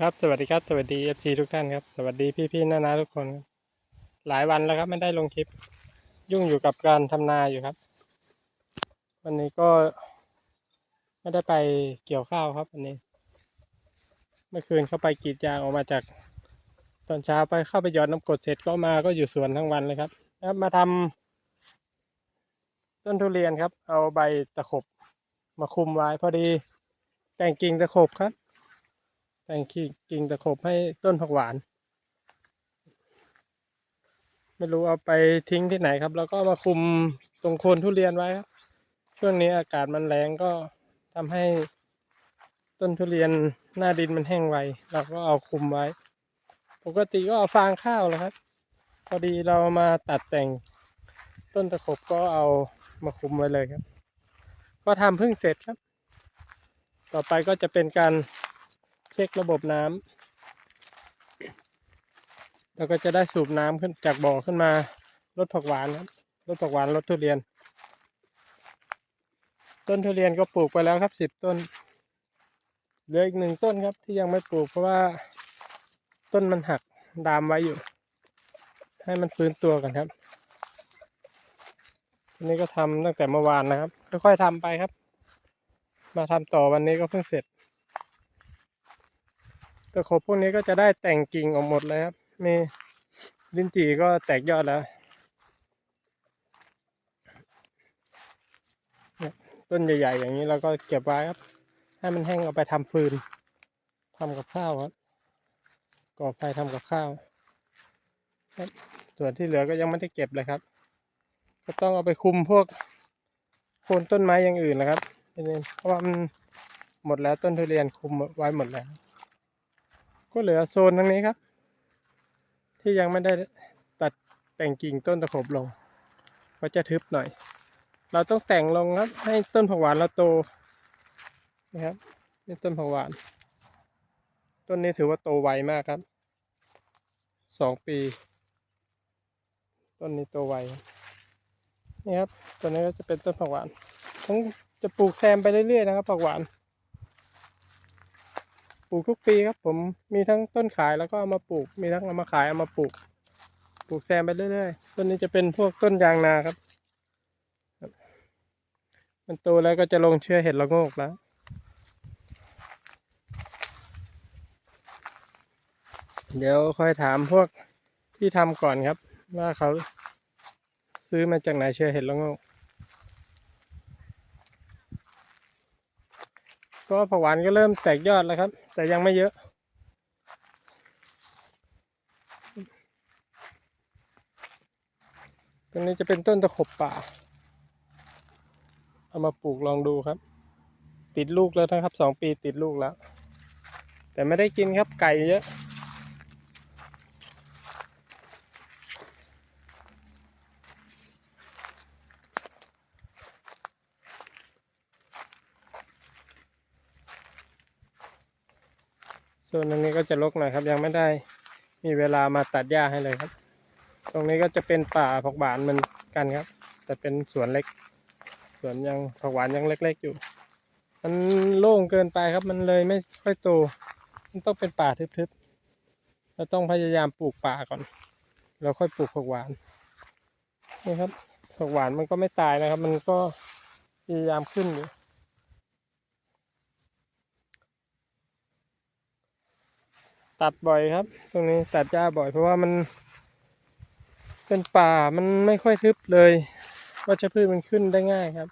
ครับสวัสดีครับสวัสดีเอฟซีทุกท่านครับ สวัสดีพี่ๆน้าๆทุกคน หลายวันแล้วครับไม่ได้ลงคลิป ยุ่งอยู่กับการทำนาอยู่ครับ วันนี้ก็ไม่ได้ไปเกี่ยวข้าวครับวันนี้ เมื่อคืนเข้าไปกรีดยางออกมาจาก ตอนเช้าไปเข้าไปหยอดน้ำกดเสร็จก็มาก็อยู่สวนทั้งวันเลยครับครับมาทำต้นทุเรียนครับ เอาใบตะขบมาคุมไว้พอดีแต่งกิ่งตะขบครับ แต่งกิ่งกิ่งตะขบให้ต้นผักหวาน ไม่รู้เอาไปทิ้งที่ไหนครับ แล้วก็มาคุมตรงโคนทุเรียนไว้ครับ ช่วงนี้อากาศมันแรงก็ทำให้ต้นทุเรียนหน้าดินมันแห้งไวเราก็เอาคุมไว้ ปกติก็เอาฟางข้าวแหล้วครับ พอดีเรามาตัดแต่งต้นตะขบก็เอามาคุมไว้เลยครับ ก็ทำเพิ่งเสร็จครับ ต่อไปก็จะเป็นการ เช็คระบบน้ำแล้วก็จะได้สูบน้ำขึ้นจากบ่อขึ้นมาลดผักหวานครับลดผักหวานลดทุเรียน ต้นทุเรียนก็ปลูกไปแล้วครับสิบต้นเหลืออีกหนึ่งต้นครับที่ยังไม่ปลูกเพราะว่าต้นมันหักดามไว้อยู่ ให้มันฟื้นตัวกันครับอันนี้ก็ทำตั้งแต่เมื่อวานนะครับ ค่อยๆทำไปครับ มาทำต่อวันนี้ก็เพิ่งเสร็จ ตะขบพวกนี้ก็จะได้แต่งกิ่งออกหมดเลยครับมีลิ้นจี่ก็แตกยอดแล้วเนี่ยต้นใหญ่ๆ อย่างนี้เราก็เก็บไว้ครับ ให้มันแห้งเอาไปทำฟืนทำกับข้าวครับก่อไฟทำกับข้าวครับส่วนที่เหลือก็ยังไม่ได้เก็บเลยครับ ก็ต้องเอาไปคุมพวกโคนต้นไม้อย่างอื่นนะครับเพราะว่ามันหมดแล้วต้นทุเรียนคุมไว้หมดแล้ว ก็เหลือโซนตรงนี้ครับ ที่ยังไม่ได้ตัดแต่งกิ่งต้นตะขบลงก็จะทึบหน่อย เราต้องแต่งลงครับ ให้ต้นผักหวานเราโตนะครับนี่ต้นผักหวาน ต้นนี้ถือว่าโตไวมากครับสองปี ต้นนี้โตไวนี่ครับตัวนี้ก็จะเป็นต้นผักหวานผมจะปลูกแซมไปเรื่อยๆนะครับผักหวาน ลูกทุกปีครับ ผมมีทั้งต้นขายแล้วก็เอามาปลูก มีทั้งเอามาขายเอามาปลูก ปลูกแซมไปเรื่อยๆ ต้นนี้จะเป็นพวกต้นยางนาครับ มันโตแล้วก็จะลงเชื้อเห็ดละโงกแล้วเดี๋ยวค่อยถามพวกที่ทำก่อนครับ ว่าเขาซื้อมาจากไหนเชื้อเห็ดละโงก ก็ผักหวานก็เริ่มแตกยอดแล้วครับ แต่ยังไม่เยอะ ตรงนี้จะเป็นต้นตะขบป่า เอามาปลูกลองดูครับ ติดลูกแล้วนะครับสองปีติดลูกแล้ว แต่ไม่ได้กินครับไก่เยอะ ส่วนตรงนี้ก็จะรกหน่อยครับ ยังไม่ได้มีเวลามาตัดหญ้าให้เลยครับ ตรงนี้ก็จะเป็นป่าผักหวานเหมือนกันครับ แต่เป็นสวนเล็ก สวนยังผักหวานยังเล็ก ๆ อยู่ มันโล่งเกินไปครับ มันเลยไม่ค่อยโต มันต้องเป็นป่าทึบๆเราต้องพยายามปลูกป่าก่อน แล้วค่อยปลูกผักหวานนี่ครับผักหวานมันก็ไม่ตายนะครับ มันก็พยายามขึ้นอยู่ ตัดบ่อยครับ ตรงนี้ตัดหญ้าบ่อยเพราะว่ามัน เป็นป่ามันไม่ค่อยทึบเลยวัชพืชมันขึ้นได้ง่ายครับ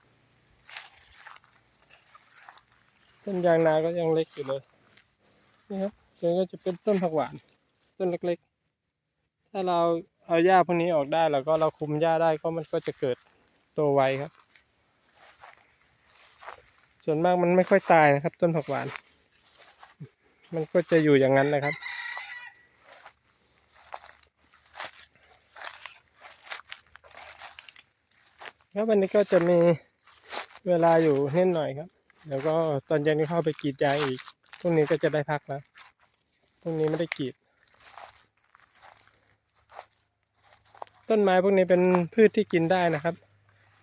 ต้นยางนาก็ยังเล็กอยู่เลยนี่ครับตัวนก็จะเป็นต้นผักหวาน ต้นเล็กๆ ถ้าเราเอาหญ้าพวกนี้ออกได้แล้วก็เราคุมหญ้าได้ก็มันก็จะเกิดโตไวครับ ส่วนมากมันไม่ค่อยตายนะครับ ต้นผักหวาน มันก็จะอยู่อย่างนั้นนะครับครับวันนี้ก็จะมีเวลาอยู่นิดหน่อยครับ แล้วก็ตอนเย็นก็เข้าไปกรีดยางอีกพรุ่งนี้ก็จะได้พักแล้วพรุ่งนี้ไม่ได้กรีด ต้นไม้พวกนี้เป็นพืชที่กินได้นะครับ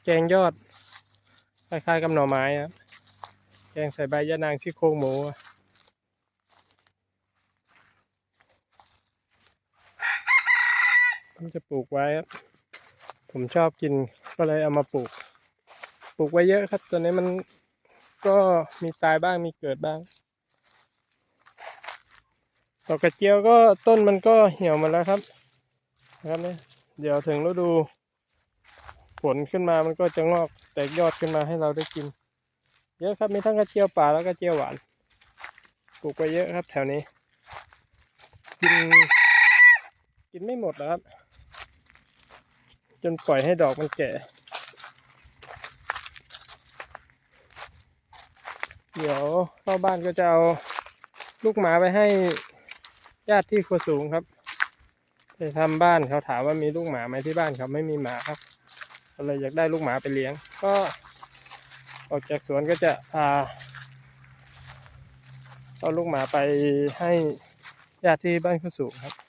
แกงยอดคล้ายๆกับหน่อไม้ครับ แกงใส่ใบยะนางซี่โครงหมู ผมจะปลูกไว้ครับ ผมชอบกินก็เลยเอามาปลูก ปลูกไว้เยอะครับตอนนี้มันก็มีตายบ้างมีเกิดบ้างดอกกระเจียวก็ต้นมันก็เหี่ยวมาแล้วครับนะครับเนี่ยเดี๋ยวถึงฤดูฝนขึ้นมามันก็จะงอกแตกยอดขึ้นมาให้เราได้กิน เยอะครับมีทั้งกระเจียวป่าแล้วก็กระเจียวหวานปลูกไว้เยอะครับแถวนี้กิน กินไม่หมดนะครับ จนปล่อยให้ดอกมันแก่เดี๋ยวเข้าบ้านก็จะเอาลูกหมาไปให้ญาติที่ครัวสูงครับไปทำบ้านเขาถามว่ามีลูกหมาไหมที่บ้านเขาไม่มีหมาครับก็เลยอยากได้ลูกหมาไปเลี้ยง ก็ออกจากสวนก็จะพาเอาลูกหมาไปให้ญาติที่บ้านครัวสูงครับ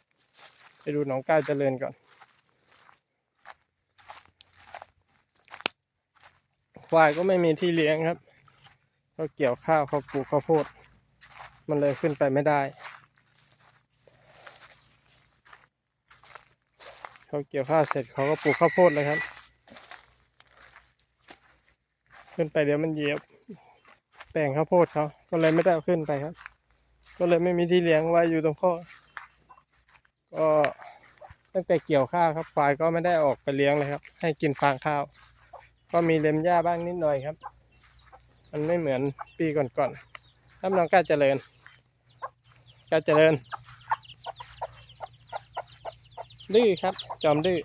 ไปดูหนองก้าวเจริญก่อน ควายก็ไม่มีที่เลี้ยงครับเขาเกี่ยวข้าวเขาปลูกข้าวโพด มันเลยขึ้นไปไม่ได้เขาเกี่ยวข้าวเสร็จเขาก็ปลูกข้าวโพดเลยครับ ขึ้นไปเดี๋ยวมันเหยียบแปลงข้าวโพดเขาก็เลยไม่ได้ขึ้นไปครับ ก็เลยไม่มีที่เลี้ยงไว้อยู่ตรงข้อ ก็ตั้งแต่เกี่ยวข้าวครับควายก็ไม่ได้ออกไปเลี้ยงเลยครับ ให้กินฟางข้าว ก็มีเล็มหญ้าบ้างนิดหน่อยครับ มันไม่เหมือนปีก่อนๆครับน้องก้าเจริญก้าเจริญดื้อครับ จอมดื้อ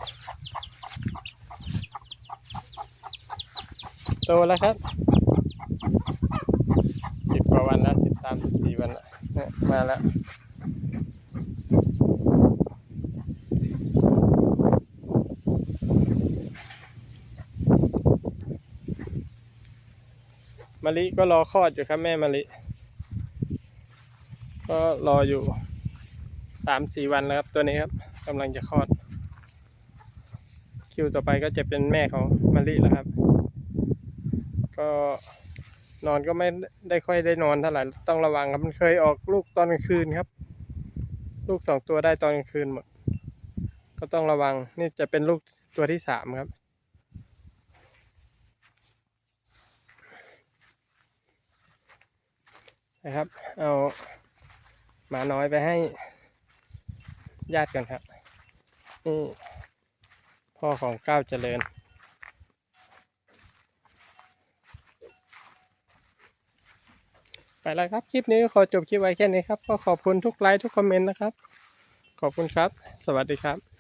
โตแล้วครับสิบกว่าวันแล้วสิบสามสิบสี่วันแล้วมาแล้ว มะลิก็รอคลอดอยู่ครับแม่มะลิ ก็รออยู่สามสี่วันแล้วครับ ตัวนี้ครับกำลังจะคลอด คิวต่อไปก็จะเป็นแม่ของมะลิแล้วครับ ก็นอนก็ไม่ได้ค่อยได้นอนเท่าไหร่ต้องระวังครับมันเคยออกลูกตอนกลางคืนครับ ลูกสองตัวได้ตอนกลางคืนหมด ก็ต้องระวังนี่จะเป็นลูกตัวที่สามครับ นะครับ เอาหมาน้อยไปให้ญาติกันครับ นี่พ่อของก้าวเจริญ ไปแล้วครับ คลิปนี้ขอจบคลิปไว้แค่นี้ครับ ก็ขอบคุณทุกไลค์ทุกคอมเมนต์นะครับ ขอบคุณครับ สวัสดีครับ